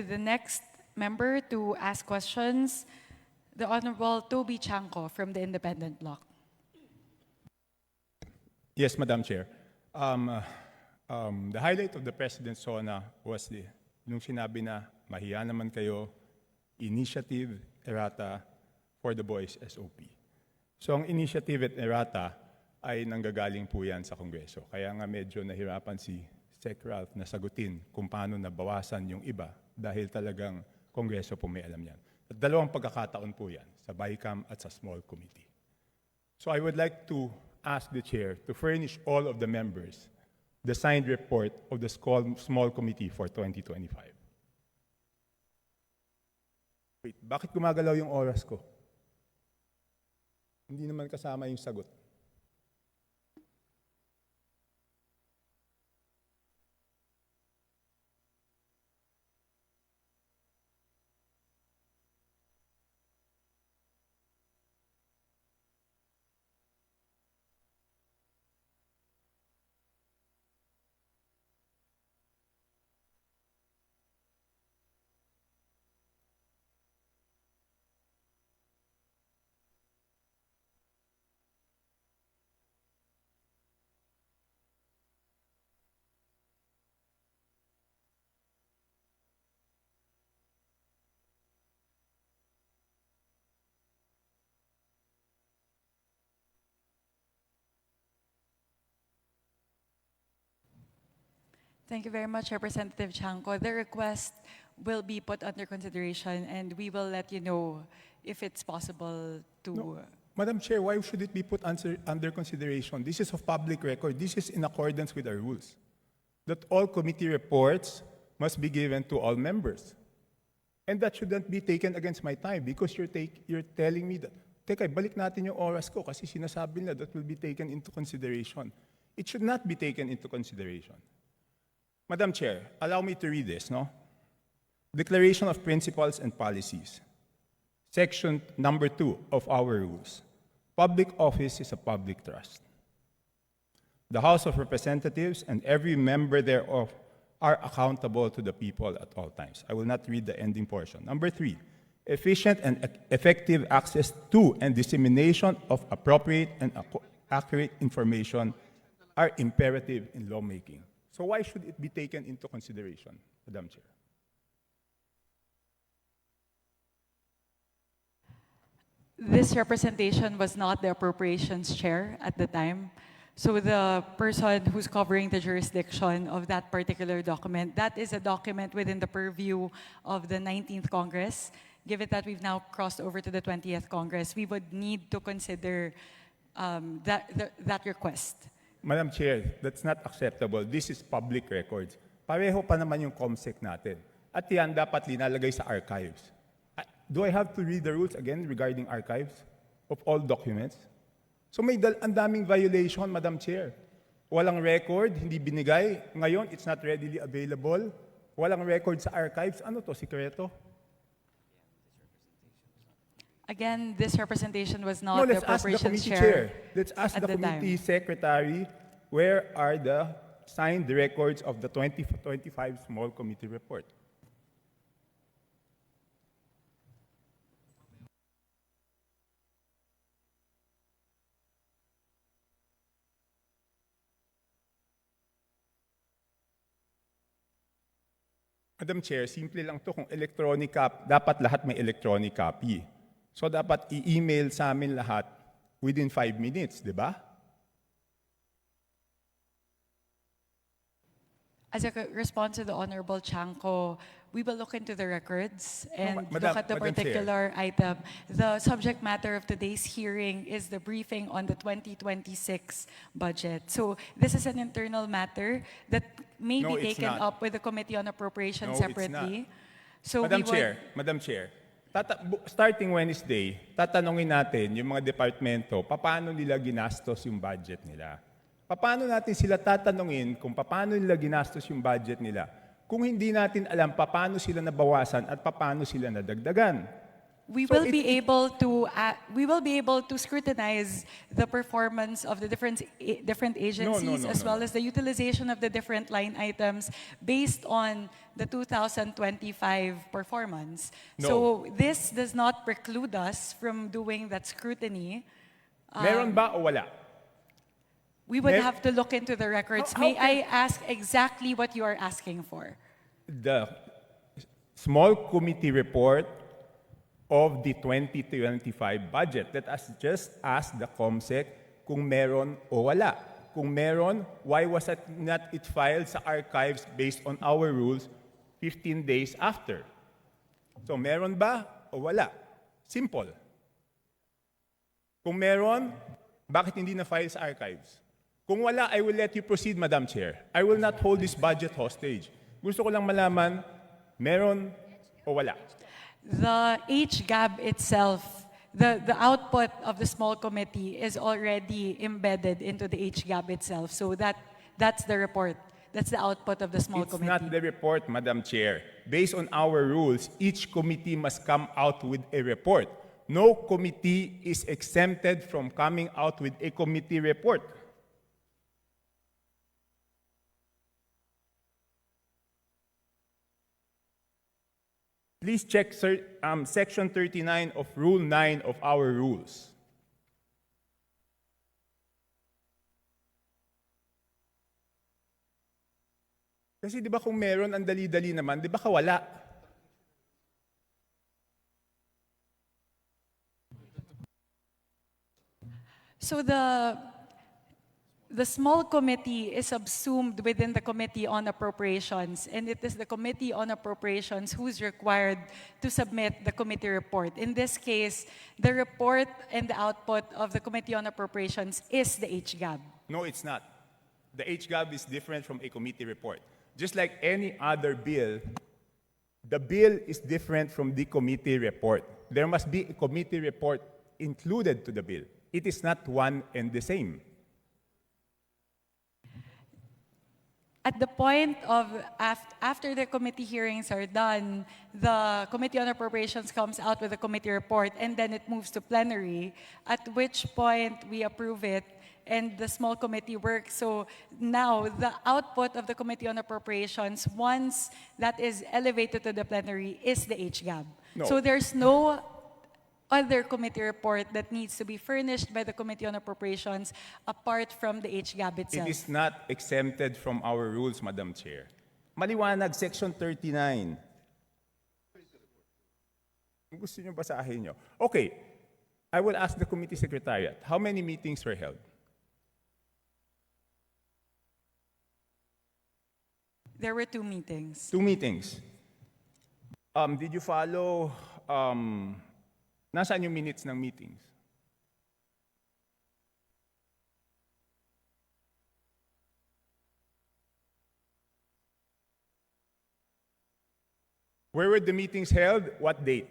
The next member to ask questions, the Honorable Toby Chanko from the Independent Bloc. Yes, Madam Chair. Um, uh, um, the highlight of the President's SONA was the, nung sinabi na mahiya naman kayo, initiative errata for the boys SOP. So ang initiative at errata ay nanggagaling po yan sa Kongreso. Kaya nga medyo nahirapan si Sec Ralph na sagutin kung paano nabawasan yung iba dahil talagang Kongreso po may alam yan. At dalawang pagkakataon po yan, sa BICAM at sa Small Committee. So I would like to ask the chair to furnish all of the members the signed report of the small, committee for 2025. Wait, bakit gumagalaw yung oras ko? Hindi naman kasama yung sagot. Thank you very much, Representative Chanko. The request will be put under consideration, and we will let you know if it's possible to... No. Madam Chair, why should it be put under, under consideration? This is of public record. This is in accordance with our rules. That all committee reports must be given to all members. And that shouldn't be taken against my time because you're, take, you're telling me that, teka, balik natin yung oras ko kasi sinasabi nila that will be taken into consideration. It should not be taken into consideration. Madam Chair, allow me to read this, no? Declaration of Principles and Policies. Section number two of our rules. Public office is a public trust. The House of Representatives and every member thereof are accountable to the people at all times. I will not read the ending portion. Number three, efficient and effective access to and dissemination of appropriate and accurate information are imperative in lawmaking. So why should it be taken into consideration, Madam Chair? This representation was not the appropriations chair at the time. So the person who's covering the jurisdiction of that particular document, that is a document within the purview of the 19th Congress. Given that we've now crossed over to the 20th Congress, we would need to consider um, that, that, that request. Madam Chair, that's not acceptable. This is public records. Pareho pa naman yung COMSEC natin. At yan dapat linalagay sa archives. Do I have to read the rules again regarding archives of all documents? So may dal ang daming violation, Madam Chair. Walang record, hindi binigay. Ngayon, it's not readily available. Walang record sa archives. Ano to, sikreto? Again, this representation was not the let's ask the committee chair. chair. Let's ask at the the time. committee secretary, where are the signed records of the 2025 small committee report? Madam Chair, simple lang to kung electronic copy, dapat lahat may electronic copy. So dapat i-email sa amin lahat within five minutes, di ba? As a response to the Honorable Chanko, we will look into the records and Ma- Madam- look at the Madam Chair. particular item. The subject matter of today's hearing is the briefing on the 2026 budget. So this is an internal matter that may No, be taken not. up with the Committee on No, Appropriations it's separately. So Madam Chair, Madam Chair, tata- starting Wednesday, tatanungin natin yung mga departamento, paano nila ginastos yung budget nila. Paano natin sila tatanungin kung paano nila ginastos yung budget nila kung hindi natin alam paano sila nabawasan at paano sila nadagdagan. we So will it- be able to, uh, we will be able to scrutinize the performance of the different, different agencies no, as no, well no. as the utilization of the different line items based on the 2025 performance. No. So this does not preclude us from doing that scrutiny. Meron um, ba o wala? We would Mer- have to look into the records. How- May how I ask exactly what you are asking for? The small committee report of the 2025 budget. Let us just ask the COMSEC kung meron o wala. Kung meron, why was it not it filed sa archives based on our rules 15 days after? So meron ba o wala? Simple. Kung meron, bakit hindi na file sa archives? Kung wala, I will let you proceed, Madam Chair. I will not hold this budget hostage. Gusto ko lang malaman, meron o wala. The HGAB itself, the, the output of the small committee is already embedded into the HGAB itself. So that, that's the report. That's the output of the small It's committee. not the report, Madam Chair. Based on our rules, each committee must come out with a report. No committee is exempted from coming out with a committee report. Please check sir, um, Section 39 of Rule 9 of our rules. Kasi di ba kung meron, ang dali-dali naman, di ba kawala? So the, the small committee is subsumed within the Committee on Appropriations, and it is the Committee on Appropriations who's required to submit the committee report. In this case, the report and the output of the Committee on Appropriations is the HGAB. No, it's not. The HGAB is different from a committee report. Just like any other bill, the bill is different from the committee report. There must be a committee report included to the bill. It is not one and the same. At the point of, after the committee hearings are done, the Committee on Appropriations comes out with a committee report, and then it moves to plenary, at which point we approve it, and the small committee works. So now, the output of the Committee on Appropriations, once that is elevated to the plenary, is the HGAB. No. So there's no other committee report that needs to be furnished by the Committee on Appropriations apart from the HGAB itself. It is not exempted from our rules, Madam Chair. Maliwanag, Section 39. Gusto niyo basahin niyo. Okay, I will ask the committee secretariat, how many meetings were held? There were two meetings. Two meetings. Um, did you follow, um, nasaan yung minutes ng meetings? Where were the meetings held? What date?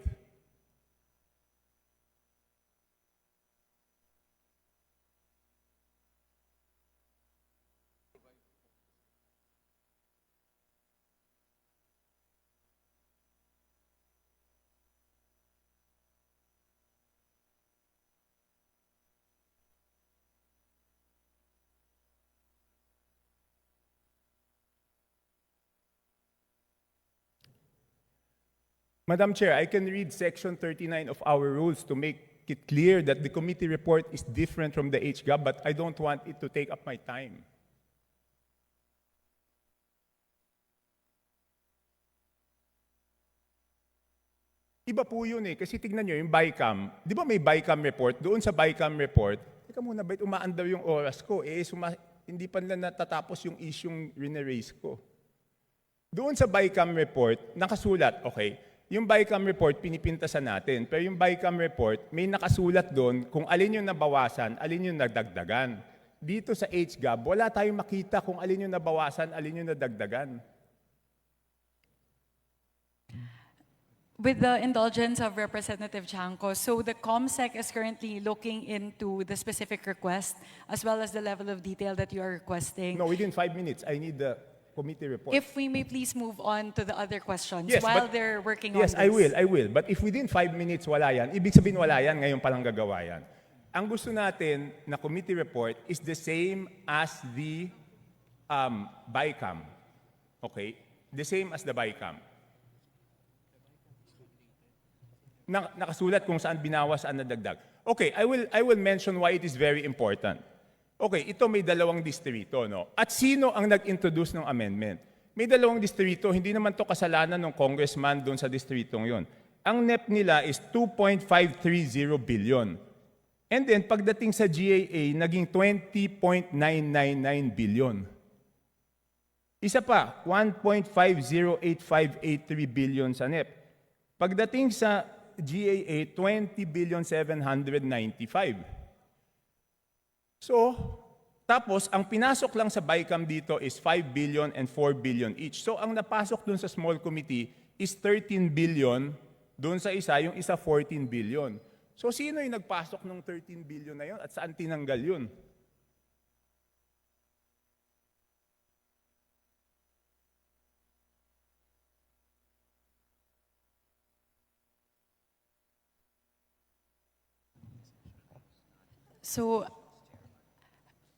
Madam Chair, I can read Section 39 of our rules to make it clear that the committee report is different from the HGAB, but I don't want it to take up my time. Iba po yun eh, kasi tignan nyo, yung BICAM, di ba may BICAM report? Doon sa BICAM report, teka muna, bait umaandar yung oras ko? Eh, suma, hindi pa nila natatapos yung isyong rineraise ko. Doon sa BICAM report, nakasulat, okay, yung BICAM report, pinipintasan natin. Pero yung BICAM report, may nakasulat doon kung alin yung nabawasan, alin yung nagdagdagan. Dito sa HGAB, wala tayong makita kung alin yung nabawasan, alin yung nadagdagan. With the indulgence of Representative Chanco, so the COMSEC is currently looking into the specific request as well as the level of detail that you are requesting. No, within five minutes, I need the committee report. If we may please move on to the other questions Yes, while but- they're working Yes, on this. I will, I will. But if within five minutes wala yan, ibig sabihin wala yan, ngayon palang gagawa yan. Ang gusto natin na committee report is the same as the um, BICAM. Okay? the same as the BICAM. Na, nakasulat kung saan binawas, saan nadagdag. Okay, I will, I will mention why it is very important. Okay, ito may dalawang distrito, no? At sino ang nag-introduce ng amendment? May dalawang distrito, hindi naman to kasalanan ng congressman doon sa distritong yon. Ang NEP nila is 2.530 billion. And then, pagdating sa GAA, naging 20.999 billion. Isa pa, 1.508583 billion sa NEP. Pagdating sa GAA, 20 billion 795. So, tapos ang pinasok lang sa BICAM dito is 5 billion and 4 billion each. So, ang napasok dun sa small committee is 13 billion, dun sa isa, yung isa 14 billion. So, sino yung nagpasok ng 13 billion na yun at saan tinanggal yun? So,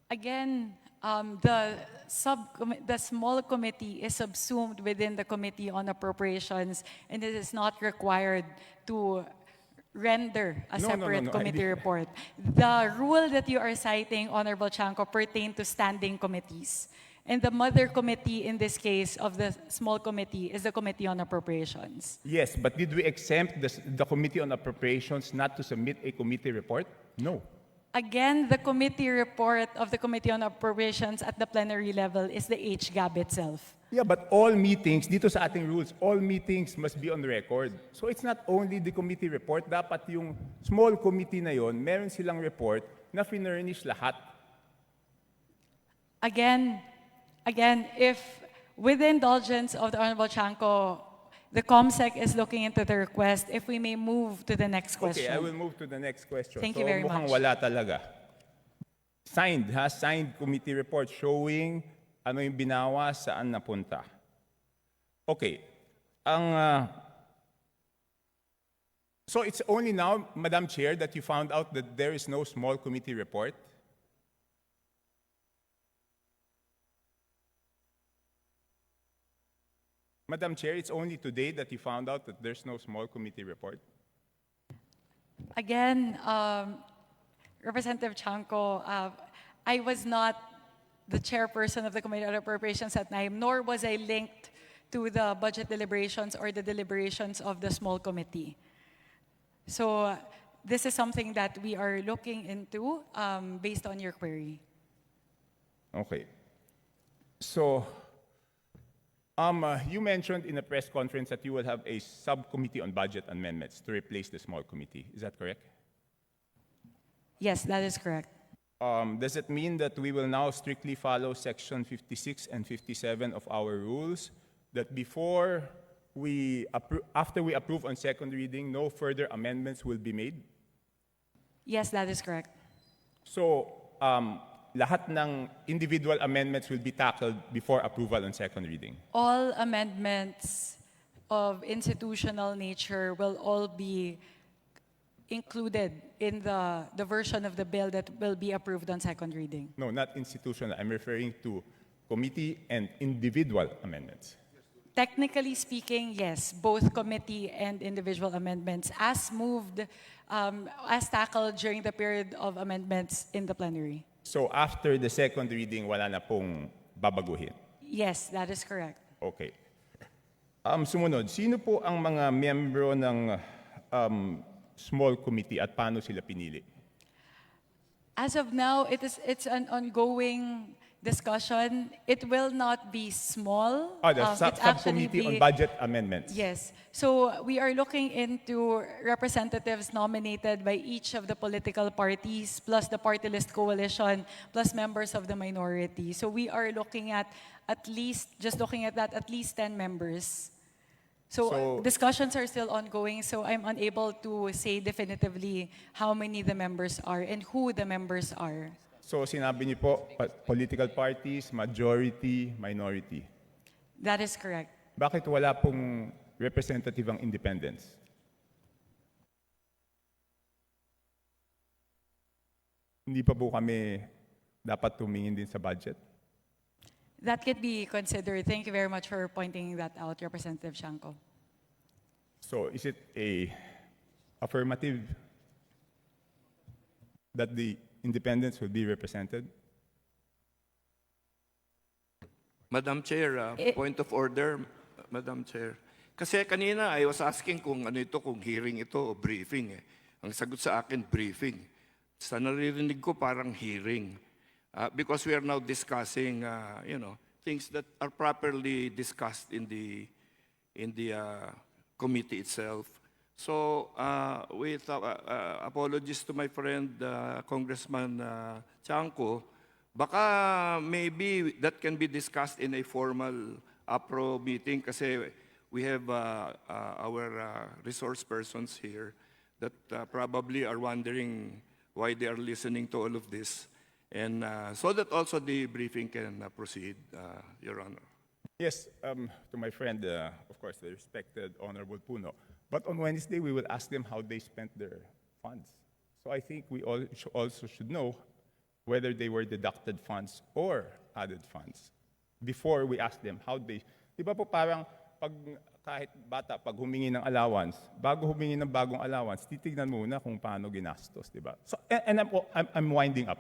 again, um, the sub, the small committee is subsumed within the Committee on Appropriations, and it is not required to render a No, no, no, separate no, committee report. The rule that you are citing, Honorable Chanco, pertain to standing committees. And the mother committee in this case of the small committee is the Committee on Appropriations. Yes, but did we exempt the, the Committee on Appropriations not to submit a committee report? No. Again, the committee report of the Committee on Appropriations at the plenary level is the HGAB itself. Yeah, but all meetings, dito sa ating rules, all meetings must be on record. So it's not only the committee report, dapat yung small committee na yon, meron silang report na finurnish lahat. Again, again, if with the indulgence of the Honorable Chanco, the COMSEC is looking into the request, if we may move to the next question. Okay, I will move to the next question. Thank so, you very much. wala talaga. Signed, ha? Signed committee report showing ano yung binawas, saan napunta. Okay. Ang... ah, so it's only now, Madam Chair, that you found out that there is no small committee report? Madam Chair, it's only today that you found out that there's no small committee report? Again, um, Representative Chanco, uh, I was not the chairperson of the Committee on Appropriations at time, nor was I linked to the budget deliberations or the deliberations of the small committee. So uh, this is something that we are looking into um, based on your query. Okay. So, um, uh, you mentioned in a press conference that you will have a subcommittee on budget amendments to replace the small committee. Is that correct? Yes, that is correct. Um, does it mean that we will now strictly follow section 56 and 57 of our rules? That before we, appro- after we approve on second reading, no further amendments will be made? Yes, that is correct. So, um, lahat ng individual amendments will be tackled before approval on second reading? All amendments of institutional nature will all be included in the, the version of the bill that will be approved on second reading. No, not institutional. I'm referring to committee and individual amendments. Technically speaking, yes, both committee and individual amendments as moved, um, as tackled during the period of amendments in the plenary. So after the second reading, wala na pong babaguhin. Yes, that is correct. Okay. Um, sumunod, sino po ang mga miyembro ng um, small committee at paano sila pinili? As of now, it is, it's an ongoing discussion. It will not be small. Oh, the Um, sub- it's actually subcommittee on be- budget amendments. Yes. So we are looking into representatives nominated by each of the political parties, plus the party list coalition, plus members of the minority. So we are looking at at least, just looking at that, at least 10 members. So, So- discussions are still ongoing, so I'm unable to say definitively how many the members are and who the members are. So sinabi niyo po, pa- political parties, majority, minority. That is correct. Bakit wala pong representative ang independents? Hindi pa po kami dapat tumingin din sa budget? That could be considered. Thank you very much for pointing that out, Representative Shanko. So is it a affirmative that the independents will be represented? Madam Chair, uh, Eh- point of order, Madam Chair. Kasi kanina I was asking kung ano ito, kung hearing ito o briefing. Eh. Ang sagot sa akin, briefing. Sa naririnig ko parang hearing. Uh, because we are now discussing, uh, you know, things that are properly discussed in the in the uh, committee itself. So, uh, with uh, uh, apologies to my friend uh, Congressman uh, Chanco, baka maybe that can be discussed in a formal APRO meeting kasi we have uh, uh, our uh, resource persons here that uh, probably are wondering why they are listening to all of this. And uh, so that also the briefing can uh, proceed, uh, Your Honor. Yes, um, to my friend, uh, of course, the respected Honorable Puno. But on Wednesday, we will ask them how they spent their funds. So I think we all also should know whether they were deducted funds or added funds before we ask them how they. Di ba po parang pag kahit bata, pag humingi ng allowance, bago humingi ng bagong allowance, titignan muna kung paano ginastos, di ba? So, and, and I'm, I'm, I'm winding up,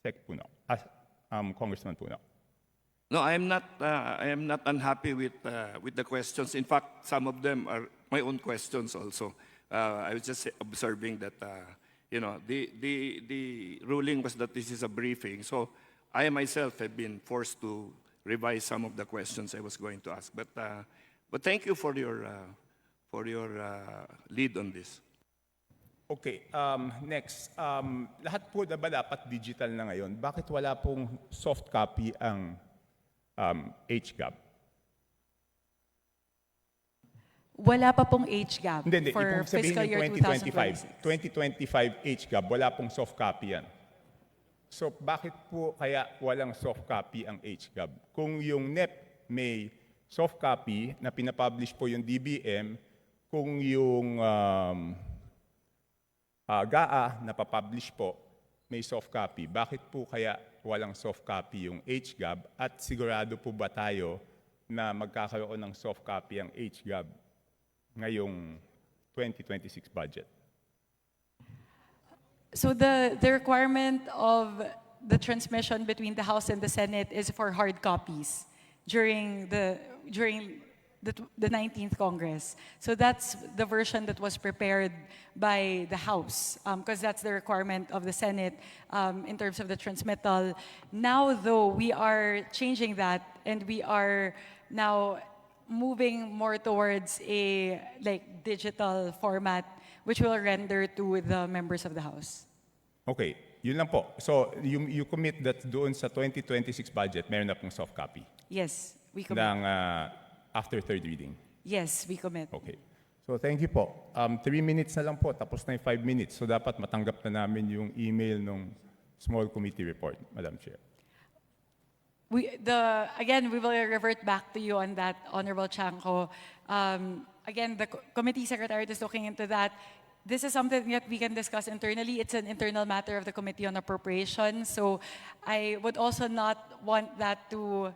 Sec Puno, as, um, Congressman Puno. No, I am not. Uh, I am not unhappy with uh, with the questions. In fact, some of them are my own questions also. Uh, I was just observing that uh, you know the the the ruling was that this is a briefing. So I myself have been forced to revise some of the questions I was going to ask. But uh, but thank you for your uh, for your uh, lead on this. Okay, um, next. Um, lahat po na ba dapat digital na ngayon? Bakit wala pong soft copy ang um, HGAB? Wala pa pong age gap Hindi, hindi. for Ibig sabihin fiscal yung year 2025. 2026. 2025 HGAB, wala pong soft copy yan. So bakit po kaya walang soft copy ang HGAB? Kung yung NEP may soft copy na pinapublish po yung DBM, kung yung um, ah, GAA na papublish po may soft copy, bakit po kaya walang soft copy yung HGAB at sigurado po ba tayo na magkakaroon ng soft copy ang HGAB ngayong 2026 budget? So the, the requirement of the transmission between the House and the Senate is for hard copies during the, during the, the 19th Congress. So that's the version that was prepared by the House, because that's the requirement of the Senate um, in terms of the transmittal. Now, though, we are changing that and we are now moving more towards a like digital format which will render to the members of the House. Okay, yun lang po. So you, you commit that doon sa 2026 budget, meron na pong soft copy Yes, we commit. ng ah, after third reading. Yes, we commit. Okay. So thank you po. Um, three minutes na lang po, tapos na yung five minutes. So dapat matanggap na namin yung email ng small committee report, Madam Chair. We, the, again, we will revert back to you on that, Honorable Chanko. Um, again, the co- committee secretariat is looking into that. This is something that we can discuss internally. It's an internal matter of the Committee on Appropriations. So I would also not want that to,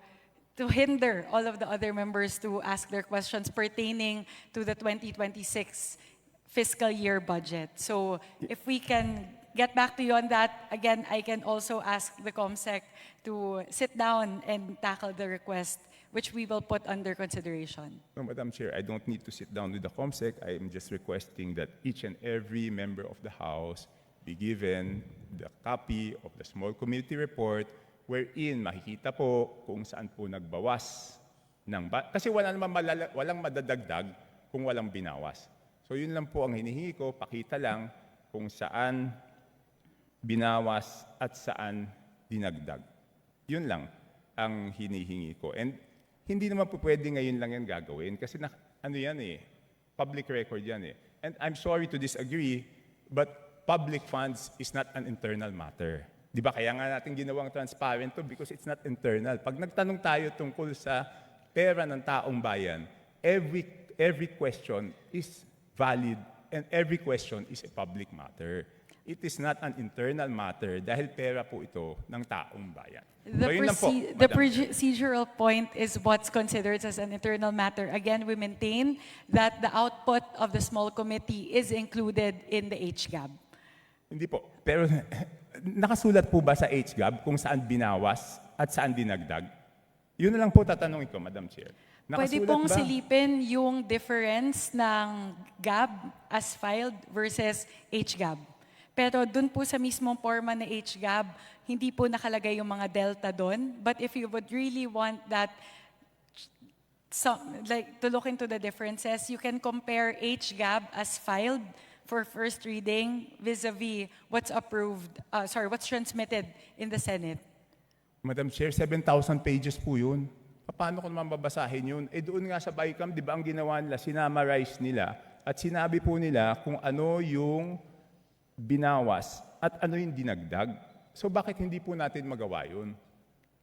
to hinder all of the other members to ask their questions pertaining to the 2026 fiscal year budget. So if we can get back to you on that, again, I can also ask the COMSEC to sit down and tackle the request, which we will put under consideration. No, Madam Chair, I don't need to sit down with the COMSEC. I am just requesting that each and every member of the House be given the copy of the small committee report wherein makikita po kung saan po nagbawas ng ba- kasi wala naman malala- walang madadagdag kung walang binawas. So yun lang po ang hinihingi ko, pakita lang kung saan binawas at saan dinagdag. Yun lang ang hinihingi ko. And hindi naman po pwede ngayon lang yan gagawin kasi na, ano yan eh, public record yan eh. And I'm sorry to disagree, but public funds is not an internal matter. Di ba? Kaya nga natin ginawang transparent to because it's not internal. Pag nagtanong tayo tungkol sa pera ng taong bayan, every, every question is valid and every question is a public matter. It is not an internal matter dahil pera po ito ng taong bayan. The, So, lang po, proce- the procedural point is what's considered as an internal matter. Again, we maintain that the output of the small committee is included in the HGAB. Hindi po. Pero nakasulat po ba sa HGAB kung saan binawas at saan dinagdag? Yun na lang po tatanungin ko, Madam Chair. Pwede Nakasulat pong ba? silipin yung difference ng GAB as filed versus HGAB. Pero dun po sa mismong forma na HGAB, hindi po nakalagay yung mga delta doon. But if you would really want that some, like to look into the differences, you can compare HGAB as filed for first reading vis-a-vis what's approved, uh, sorry, what's transmitted in the Senate. Madam Chair, 7,000 pages po yun. Paano ko naman babasahin yun? Eh doon nga sa BICAM, di ba ang ginawa nila, sinamarize nila at sinabi po nila kung ano yung binawas at ano yung dinagdag. So bakit hindi po natin magawa yun?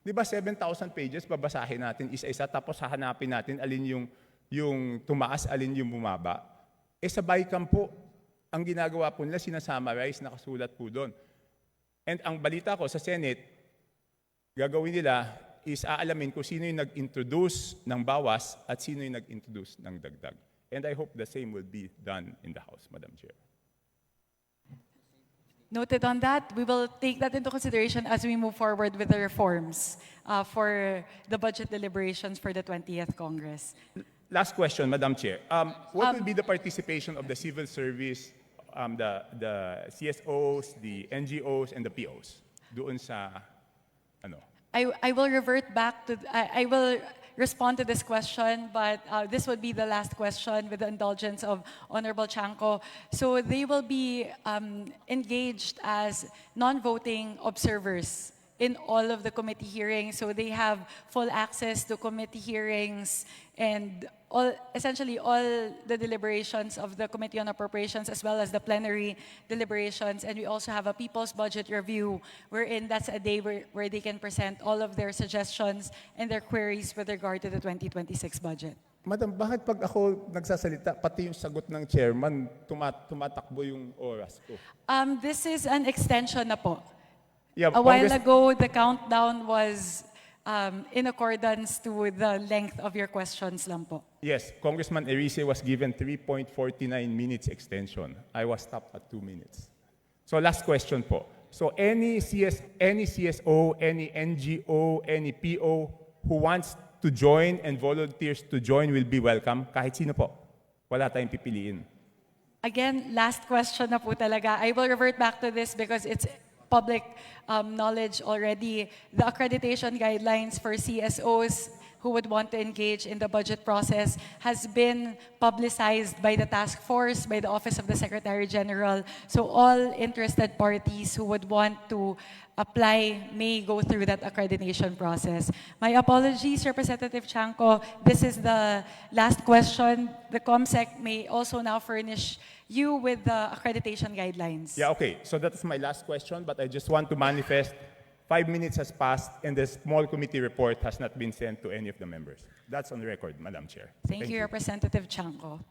Di ba 7,000 pages, babasahin natin isa-isa tapos hahanapin natin alin yung, yung tumaas, alin yung bumaba. Eh sa BICAM po, ang ginagawa po nila, sinasummarize, nakasulat po doon. And ang balita ko sa Senate, gagawin nila is aalamin kung sino yung nag-introduce ng bawas at sino yung nag-introduce ng dagdag. And I hope the same will be done in the House, Madam Chair. Noted on that, we will take that into consideration as we move forward with the reforms uh, for the budget deliberations for the 20th Congress. Last question, Madam Chair. Um, what will be the participation of the civil service, um, the, the CSOs, the NGOs, and the POs doon sa, ano, I, I will revert back to, I, I will respond to this question, but uh, this would be the last question with the indulgence of Honorable Chanko. So they will be um, engaged as non-voting observers in all of the committee hearings. So they have full access to committee hearings and all, essentially all the deliberations of the Committee on Appropriations as well as the plenary deliberations. And we also have a People's Budget Review wherein that's a day where, where they can present all of their suggestions and their queries with regard to the 2026 budget. Madam, bakit pag ako nagsasalita, pati yung sagot ng chairman, tumat tumatakbo yung oras ko? Um, this is an extension na po. Yeah, A while ago, the countdown was um, in accordance to the length of your questions lang po. Yes, Congressman Erice was given 3.49 minutes extension. I was stopped at 2 minutes. So last question po. So any CS, any CSO, any NGO, any PO who wants to join and volunteers to join will be welcome. Kahit sino po. Wala tayong pipiliin. Again, last question na po talaga. I will revert back to this because it's public um, knowledge already. The accreditation guidelines for CSOs who would want to engage in the budget process has been publicized by the task force, by the Office of the Secretary General. So all interested parties who would want to apply may go through that accreditation process. My apologies, Representative Chanko. This is the last question. The COMSEC may also now furnish you with the accreditation guidelines. Yeah, okay. So that is my last question, but I just want to manifest five minutes has passed and the small committee report has not been sent to any of the members. That's on record, Madam Chair. Thank, you, Representative Chanko.